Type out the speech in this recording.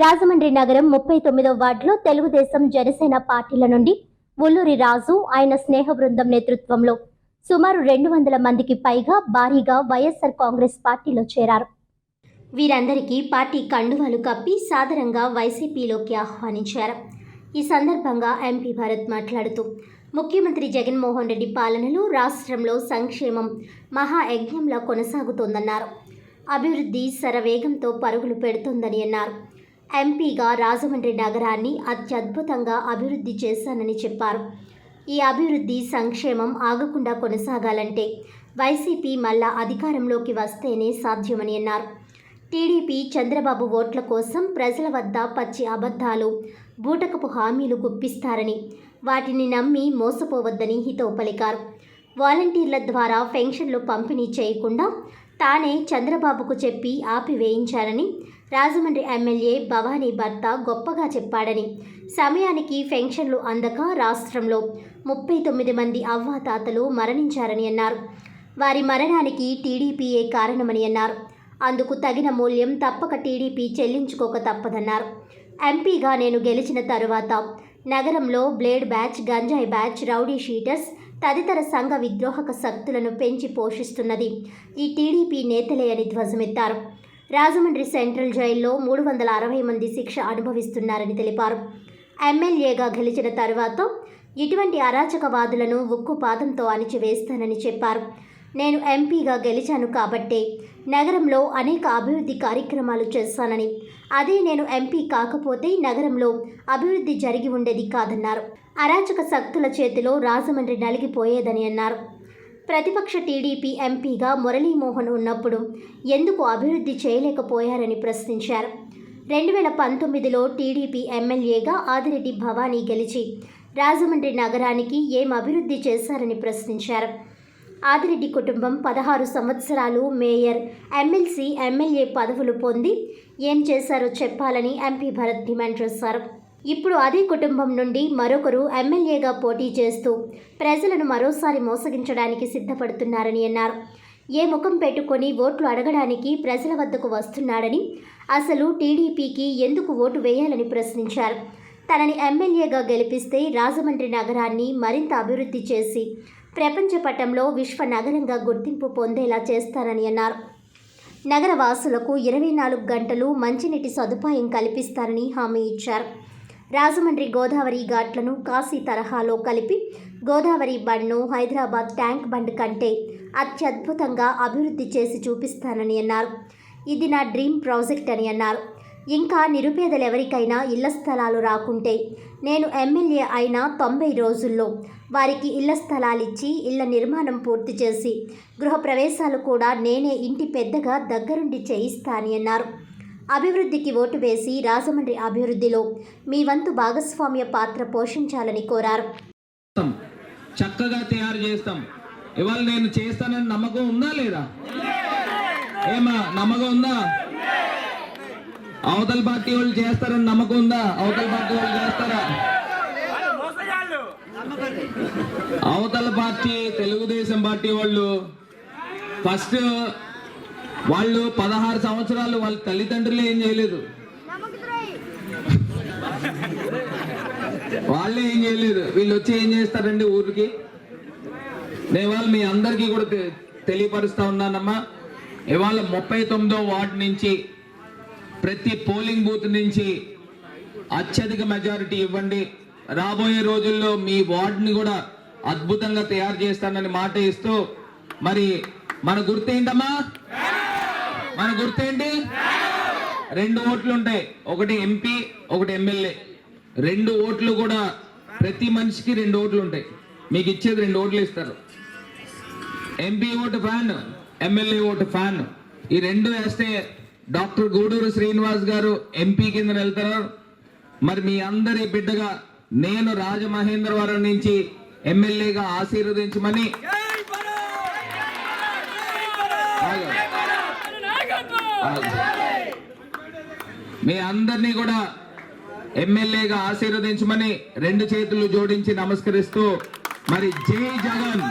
రాజమండ్రి నగరం ముప్పై తొమ్మిదో వార్డులో తెలుగుదేశం జనసేన పార్టీల నుండి ఉల్లూరి రాజు ఆయన స్నేహ బృందం నేతృత్వంలో సుమారు రెండు వందల మందికి పైగా భారీగా వైఎస్ఆర్ కాంగ్రెస్ పార్టీలో చేరారు. వీరందరికీ పార్టీ కండువాలు కప్పి సాదరంగా వైసీపీలోకి ఆహ్వానించారు. ఈ సందర్భంగా ఎంపీ భరత్ మాట్లాడుతూ ముఖ్యమంత్రి జగన్మోహన్ రెడ్డి పాలనలో రాష్ట్రంలో సంక్షేమం మహాయజ్ఞంలా కొనసాగుతోందన్నారు. అభివృద్ధి శరవేగంతో పరుగులు పెడుతోందని అన్నారు. ఎంపీగా రాజమండ్రి నగరాన్ని అత్యద్భుతంగా అభివృద్ధి చేశానని చెప్పారు. ఈ అభివృద్ధి సంక్షేమం ఆగకుండా కొనసాగాలంటే వైసీపీ మళ్ళా అధికారంలోకి వస్తేనే సాధ్యమని అన్నారు. టీడీపీ చంద్రబాబు ఓట్ల కోసం ప్రజల వద్ద పచ్చి అబద్ధాలు బూటకపు హామీలు గుప్పిస్తారని వాటిని నమ్మి మోసపోవద్దని హితవు పలికారు. వాలంటీర్ల ద్వారా పెన్షన్లు పంపిణీ చేయకుండా తానే చంద్రబాబుకు చెప్పి ఆపివేయించానని రాజమండ్రి ఎమ్మెల్యే భవానీ భర్త గొప్పగా చెప్పాడని. సమయానికి పెన్షన్లు అందక రాష్ట్రంలో ముప్పై తొమ్మిది మంది అవ్వాతాతలు మరణించారని అన్నారు. వారి మరణానికి టీడీపీయే కారణమని అన్నారు. అందుకు తగిన మూల్యం తప్పక టీడీపీ చెల్లించుకోక తప్పదన్నారు. ఎంపీగా నేను గెలిచిన తరువాత నగరంలో బ్లేడ్ బ్యాచ్ గంజాయి బ్యాచ్ రౌడీ షీటర్స్ తదితర సంఘ విద్రోహక శక్తులను పెంచి పోషిస్తున్నది. ఈ టీడీపీ నేతలే అని ధ్వజమెత్తారు. రాజమండ్రి సెంట్రల్ జైల్లో మూడు వందల అరవై మంది శిక్ష అనుభవిస్తున్నారని తెలిపారు. ఎమ్మెల్యేగా గెలిచిన తర్వాత ఇటువంటి అరాచకవాదులను ఉక్కు పాదంతో అణిచివేస్తానని చెప్పారు. నేను ఎంపీగా గెలిచాను కాబట్టే నగరంలో అనేక అభివృద్ధి కార్యక్రమాలు చేస్తానని. అదే నేను ఎంపీ కాకపోతే నగరంలో అభివృద్ధి జరిగి ఉండేది కాదన్నారు. అరాచక శక్తుల చేతిలో రాజమండ్రి నలిగిపోయేదని అన్నారు. ప్రతిపక్ష టీడీపీ ఎంపీగా మురళీమోహన్ ఉన్నప్పుడు ఎందుకు అభివృద్ధి చేయలేకపోయారని ప్రశ్నించారు. రెండు వేల పంతొమ్మిదిలో టీడీపీ ఎమ్మెల్యేగా ఆదిరెడ్డి భవానీ గెలిచి రాజమండ్రి నగరానికి ఏం అభివృద్ధి చేశారని ప్రశ్నించారు. ఆదిరెడ్డి కుటుంబం పదహారు సంవత్సరాలు మేయర్ ఎమ్మెల్సీ ఎమ్మెల్యే పదవులు పొంది ఏం చేశారో చెప్పాలని ఎంపీ భరత్ డిమాండ్ చేశారు. ఇప్పుడు అదే కుటుంబం నుండి మరొకరు ఎమ్మెల్యేగా పోటీ చేస్తూ ప్రజలను మరోసారి మోసగించడానికి సిద్ధపడుతున్నారని అన్నారు. ఏ ముఖం పెట్టుకొని ఓట్లు అడగడానికి ప్రజల వద్దకు వస్తున్నాడని అసలు టీడీపీకి ఎందుకు ఓటు వేయాలని ప్రశ్నించారు. తనని ఎమ్మెల్యేగా గెలిపిస్తే రాజమండ్రి నగరాన్ని మరింత అభివృద్ధి చేసి ప్రపంచ పటంలో విశ్వ నగరంగా గుర్తింపు పొందేలా చేస్తారని అన్నారు. నగర వాసులకు ఇరవై నాలుగు గంటలు మంచినీటి సదుపాయం కల్పిస్తారని హామీ ఇచ్చారు. రాజమండ్రి గోదావరి ఘాట్లను కాశీ తరహాలో కలిపి గోదావరి బండ్ను హైదరాబాద్ ట్యాంక్ బండ్ కంటే అత్యద్భుతంగా అభివృద్ధి చేసి చూపిస్తానని అన్నారు. ఇది నా డ్రీమ్ ప్రాజెక్ట్ అని అన్నారు. ఇంకా నిరుపేదలు ఎవరికైనా ఇళ్ళ స్థలాలు రాకుంటే నేను ఎమ్మెల్యే అయిన తొంభై రోజుల్లో వారికి ఇళ్ళ స్థలాలిచ్చి ఇళ్ళ నిర్మాణం పూర్తి చేసి గృహప్రవేశాలు కూడా నేనే ఇంటి పెద్దగా దగ్గరుండి చేయిస్తాని అన్నారు. అభివృద్ధికి ఓటు వేసి రాజమండ్రి అభివృద్ధిలో మీ వంతు భాగస్వామ్య పాత్ర పోషించాలని కోరారు. చక్కగా తయారు చేస్తాం. ఇవాళ నేను చేస్తానని నమ్మకం ఉందా లేదా? ఏమా నమ్మకం ఉందా? అవతల పార్టీ వాళ్ళు చేస్తారని నమ్మకం ఉందా? అవతల పార్టీ వాళ్ళు చేస్తారా? అవతల పార్టీ తెలుగుదేశం పార్టీ వాళ్ళు ఫస్ట్ వాళ్ళు పదహారు సంవత్సరాలు వాళ్ళ తల్లిదండ్రులు ఏం చేయలేదు. వాళ్ళు ఏం చేయలేదు. వీళ్ళు వచ్చి ఏం చేస్తారండి ఊరికి? నేను ఇవాళ మీ అందరికీ కూడా తెలియపరుస్తా ఉన్నానమ్మా. ఇవాళ ముప్పై తొమ్మిదో వార్డు నుంచి ప్రతి పోలింగ్ బూత్ నుంచి అత్యధిక మెజారిటీ ఇవ్వండి. రాబోయే రోజుల్లో మీ వార్డుని కూడా అద్భుతంగా తయారు చేస్తానని మాట ఇస్తూ మరి మన గుర్తేంటమ్మా మన గుర్తేంటి రెండు ఓట్లు ఉంటాయి. ఒకటి ఎంపీ ఒకటి ఎమ్మెల్యే. రెండు ఓట్లు కూడా ప్రతి మనిషికి రెండు ఓట్లు ఉంటాయి. మీకు ఇచ్చేది రెండు ఓట్లు ఇస్తారు. MP vote fan MLA vote fan. ఈ రెండు వేస్తే డాక్టర్ గూడూరు శ్రీనివాస్ గారు ఎంపీ కింద వెళ్తారు మరి మీ అందరి బిడ్డగా నేను రాజమహేంద్రవరం నుంచి ఎమ్మెల్యేగా ఆశీర్వదించమని మీ అందరినీ కూడా ఎమ్మెల్యేగా ఆశీర్వదించమని రెండు చేతులు జోడించి నమస్కరిస్తూ మరి జై జగన్.